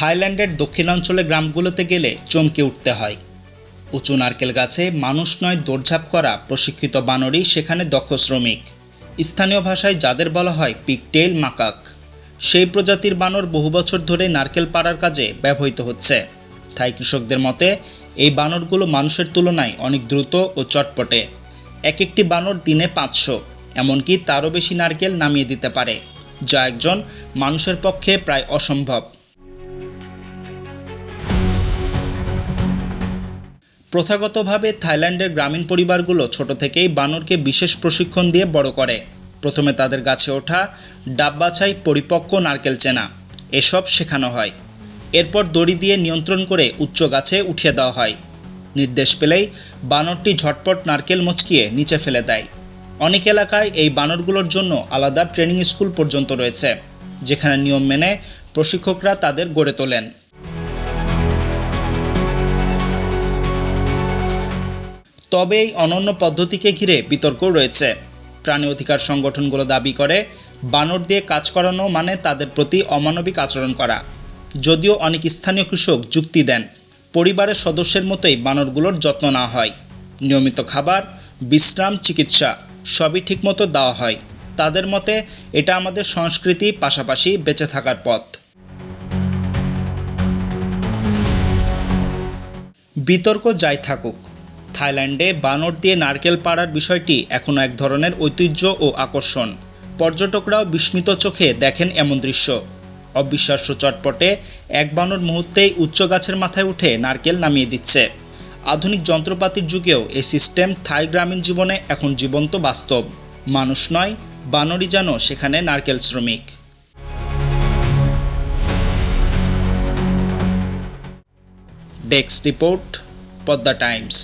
থাইল্যান্ডের দক্ষিণাঞ্চলে গ্রামগুলোতে গেলে চমকে উঠতে হয়। উঁচু নারকেল গাছে মানুষ নয়, দৌড়ঝাঁপ করা প্রশিক্ষিত বানরই সেখানে দক্ষ শ্রমিক। স্থানীয় ভাষায় যাদের বলা হয় পিকটেইল মাকাক। সেই প্রজাতির বানর বহু বছর ধরে নারকেল পাড়ার কাজে ব্যবহৃত হচ্ছে। থাই কৃষকদের মতে, এই বানরগুলো মানুষের তুলনায় অনেক দ্রুত ও চটপটে। এক একটি বানর দিনে পাঁচশো, এমনকি তারও বেশি নারকেল নামিয়ে দিতে পারে, যা একজন মানুষের পক্ষে প্রায় অসম্ভব। প্রথাগতভাবে থাইল্যান্ডের গ্রামীণ পরিবারগুলো ছোট থেকেই বানরকে বিশেষ প্রশিক্ষণ দিয়ে বড় করে। প্রথমে তাদের গাছে ওঠা ডাব বাছাই, পরিপক্ক নারকেল চেনা, এসব শেখানো হয়। এরপর দড়ি দিয়ে নিয়ন্ত্রণ করে উচ্চ গাছে উঠিয়ে দেওয়া হয়। নির্দেশ পেলেই বানরটি ঝটপট নারকেল মচকিয়ে নিচে ফেলে দেয়। অনেক এলাকায় এই বানরগুলোর জন্য আলাদা ট্রেনিং স্কুল পর্যন্ত রয়েছে, যেখানে নিয়ম মেনে প্রশিক্ষকরা তাদের গড়ে তোলেন। তবে এই অনন্য পদ্ধতিকে ঘিরে বিতর্ক রয়েছে। প্রাণী অধিকার সংগঠনগুলো দাবি করে, বানর দিয়ে কাজ করানো মানে তাদের প্রতি অমানবিক আচরণ করা। যদিও অনেক স্থানীয় কৃষক যুক্তি দেন, পরিবারের সদস্যের মতোই বানরগুলোর যত্ন না হয়। নিয়মিত খাবার, বিশ্রাম, চিকিৎসা, সবই ঠিকমতো দেওয়া হয়। তাদের মতে, এটা আমাদের সংস্কৃতি পাশাপাশি বেঁচে থাকার পথ। বিতর্ক যাই থাকুক থাইল্যান্ডে বানর দিয়ে নারকেল পাড়ার বিষয়টি এখনও এক ধরনের ঐতিহ্য ও আকর্ষণ। পর্যটকরাও বিস্মিত চোখে দেখেন এমন দৃশ্য। অবিশ্বাস্য চটপটে এক বানর মুহূর্তেই উচ্চ গাছের মাথায় উঠে নারকেল নামিয়ে দিচ্ছে। আধুনিক যন্ত্রপাতির যুগেও এই সিস্টেম থাই গ্রামীণ জীবনে এখন জীবন্ত বাস্তব। মানুষ নয়, বানরই যেন সেখানে নারকেল শ্রমিক। Desk report, Padma Times.